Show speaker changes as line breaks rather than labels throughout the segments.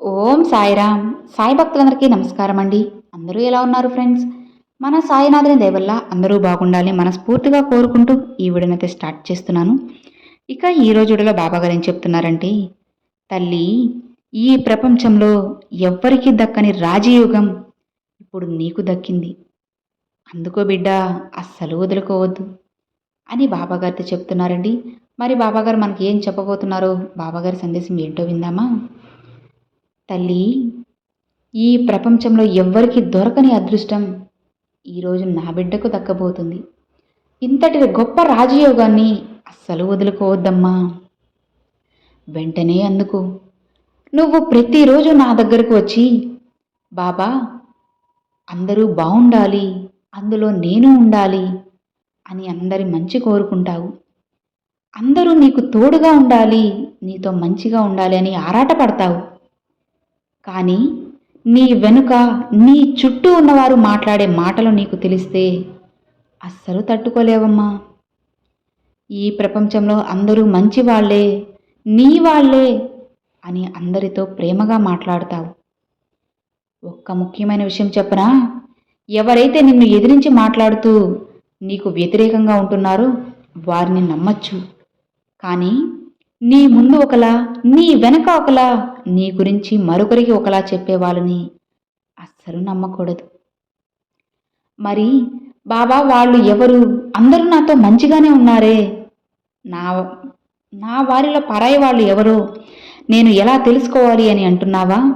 ఓం సాయిరామ్. సాయి భక్తులందరికీ నమస్కారం అండి అందరూ ఎలా ఉన్నారు ఫ్రెండ్స్? మన సాయినాథుని దేవల్ల అందరూ బాగుండాలి మనస్ఫూర్తిగా కోరుకుంటూ ఈ వీడియోనైతే స్టార్ట్ చేస్తున్నాను. ఇక ఈ రోజులో బాబా గారు ఏం చెప్తున్నారంటే తల్లి ఈ ప్రపంచంలో ఎవ్వరికీ దక్కని రాజయోగం ఇప్పుడు నీకు దక్కింది. అందుకో బిడ్డ అస్సలు వదులుకోవద్దు అని బాబాగారితో చెప్తున్నారండి. మరి బాబాగారు మనకి ఏం చెప్పబోతున్నారో బాబాగారి సందేశం ఏంటో విందామా? తల్లి ఈ ప్రపంచంలో ఎవ్వరికీ దొరకని అదృష్టం ఈరోజు నా బిడ్డకు దక్కబోతుంది. ఇంతటి గొప్ప రాజయోగాన్ని అస్సలు వదులుకోవద్దమ్మా. వెంటనే అందుకు. నువ్వు ప్రతిరోజు నా దగ్గరకు వచ్చి బాబా అందరూ బాగుండాలి అందులో నేను ఉండాలి అని అందరి మంచి కోరుకుంటావు. అందరూ నీకు తోడుగా ఉండాలి నీతో మంచిగా ఉండాలి అని ఆరాటపడతావు. కానీ నీ వెనుక నీ చుట్టూ ఉన్నవారు మాట్లాడే మాటలు నీకు తెలిస్తే అస్సలు తట్టుకోలేవమ్మా. ఈ ప్రపంచంలో అందరూ మంచి వాళ్ళే నీ వాళ్ళే అని అందరితో ప్రేమగా మాట్లాడతావు. ఒక్క ముఖ్యమైన విషయం చెప్పనా? ఎవరైతే నిన్ను ఎదిరించి మాట్లాడుతూ నీకు వ్యతిరేకంగా ఉంటున్నారో వారిని నమ్మచ్చు. కానీ నీ ముందు ఒకలా నీ వెనక ఒకలా నీ గురించి మరొకరికి ఒకలా చెప్పే వాళ్ళని అస్సలు నమ్మకూడదు. మరి బాబా వాళ్ళు ఎవరు? అందరూ నాతో మంచిగానే ఉన్నారే. నా నా వారిలో పరాయి వాళ్ళు ఎవరు? నేను ఎలా తెలుసుకోవాలి అని అంటున్నావా?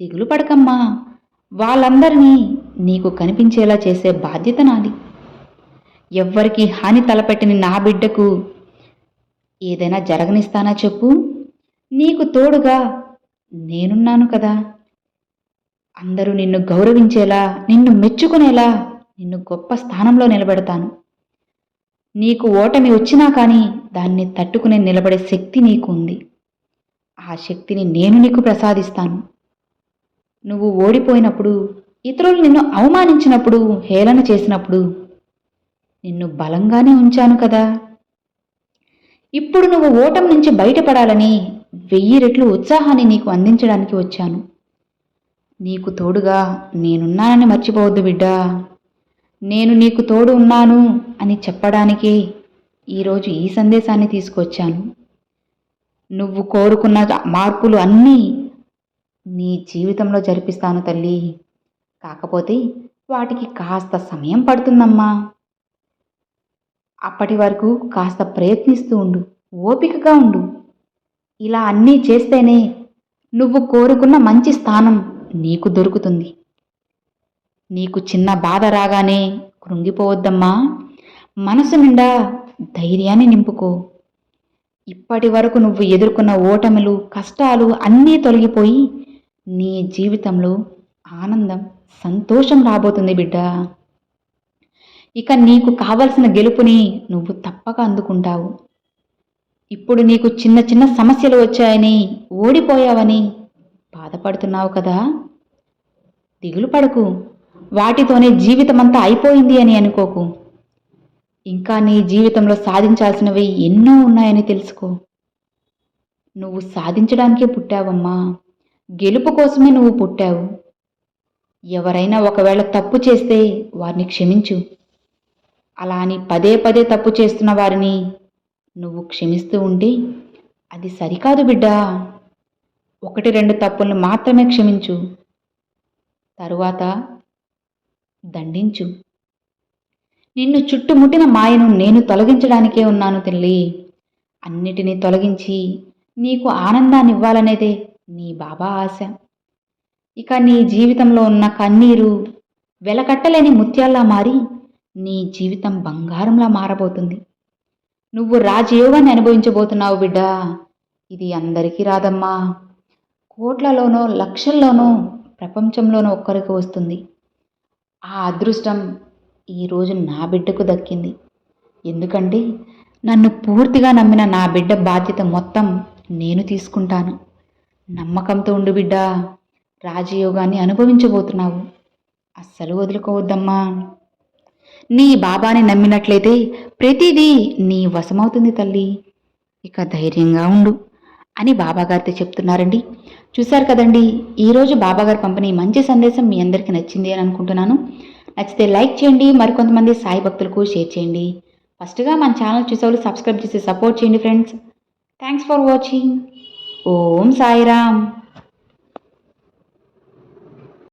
దిగులు పడకమ్మా. వాళ్ళందరినీ నీకు కనిపించేలా చేసే బాధ్యత నాది. ఎవ్వరికి హాని తలపెట్టిన నా బిడ్డకు ఏదైనా జరగనిస్తానా చెప్పు? నీకు తోడుగా నేనున్నాను కదా. అందరూ నిన్ను గౌరవించేలా నిన్ను మెచ్చుకునేలా నిన్ను గొప్ప స్థానంలో నిలబెడతాను. నీకు ఓటమి వచ్చినా కానీ దాన్ని తట్టుకునే నిలబడే శక్తి నీకు ఉంది ఆ శక్తిని నేను నీకు ప్రసాదిస్తాను. నువ్వు ఓడిపోయినప్పుడు ఇతరులు నిన్ను అవమానించినప్పుడు హేళన చేసినప్పుడు నిన్ను బలంగానే ఉంచాను కదా. ఇప్పుడు నువ్వు ఓటం నుంచి బయటపడాలని వెయ్యి రెట్లు ఉత్సాహాన్ని నీకు అందించడానికి వచ్చాను. నీకు తోడుగా నేనున్నానని మర్చిపోవద్దు బిడ్డా. నేను నీకు తోడు ఉన్నాను అని చెప్పడానికే ఈరోజు ఈ సందేశాన్ని తీసుకొచ్చాను. నువ్వు కోరుకున్న మార్పులు అన్నీ నీ జీవితంలో జరిపిస్తాను తల్లి. కాకపోతే వాటికి కాస్త సమయం పడుతుందమ్మా. అప్పటి వరకు కాస్త ప్రయత్నిస్తూ ఉండు ఓపికగా ఉండు. ఇలా అన్నీ చేస్తేనే నువ్వు కోరుకున్న మంచి స్థానం నీకు దొరుకుతుంది. నీకు చిన్న బాధ రాగానే కృంగిపోవద్దమ్మా. మనసు నిండా ధైర్యాన్ని నింపుకో. ఇప్పటి వరకు నువ్వు ఎదుర్కొన్న ఓటములు కష్టాలు అన్నీ తొలగిపోయి నీ జీవితంలో ఆనందం సంతోషం రాబోతుంది బిడ్డ. ఇక నీకు కావలసిన గెలుపుని నువ్వు తప్పక అందుకుంటావు. ఇప్పుడు నీకు చిన్న చిన్న సమస్యలు వచ్చాయని ఓడిపోయావని బాధపడుతున్నావు కదా? దిగులు పడకు. వాటితోనే జీవితమంతా అయిపోయింది అని అనుకోకు. ఇంకా నీ జీవితంలో సాధించాల్సినవి ఎన్నో ఉన్నాయని తెలుసుకో. నువ్వు సాధించడానికే పుట్టావమ్మా. గెలుపు కోసమే నువ్వు పుట్టావు. ఎవరైనా ఒకవేళ తప్పు చేస్తే వారిని క్షమించు. అలా అని పదే పదే తప్పు చేస్తున్న వారిని నువ్వు క్షమిస్తూ ఉంటే అది సరికాదు బిడ్డా. ఒకటి రెండు తప్పులను మాత్రమే క్షమించు. తరువాత దండించు. నిన్ను చుట్టుముట్టిన మాయను నేను తొలగించడానికే ఉన్నాను తల్లి. అన్నిటినీ తొలగించి నీకు ఆనందాన్ని ఇవ్వాలనేదే నీ బాబా ఆశ. ఇక నీ జీవితంలో ఉన్న కన్నీరు వెలకట్టలేని ముత్యాల్లా మారి నీ జీవితం బంగారంలా మారబోతుంది. నువ్వు రాజయోగాన్ని అనుభవించబోతున్నావు బిడ్డా. ఇది అందరికీ రాదమ్మా. కోట్లలోనో లక్షల్లోనో ప్రపంచంలోనో ఒక్కరికి వస్తుంది. ఆ అదృష్టం ఈరోజు నా బిడ్డకు దక్కింది. ఎందుకంటే నన్ను పూర్తిగా నమ్మిన నా బిడ్డ బాధ్యత మొత్తం నేను తీసుకుంటాను. నమ్మకంతో ఉండు బిడ్డ. రాజయోగాన్ని అనుభవించబోతున్నావు. అస్సలు వదులుకోవద్దమ్మా. నీ బాబాని నమ్మినట్లయితే ప్రతిదీ నీ వశమవుతుంది తల్లి. ఇక ధైర్యంగా ఉండు అని బాబాగారితో చెప్తున్నారండి. చూశారు కదండి ఈరోజు బాబాగారు పంపిణీ మంచి సందేశం మీ అందరికీ నచ్చింది అని అనుకుంటున్నాను. నచ్చితే లైక్ చేయండి మరికొంతమంది సాయి భక్తులకు షేర్ చేయండి. ఫస్ట్గా మన ఛానల్ చూసేవాళ్ళు సబ్స్క్రైబ్ చేసి సపోర్ట్ చేయండి friends. Thanks for watching. Om Sairam.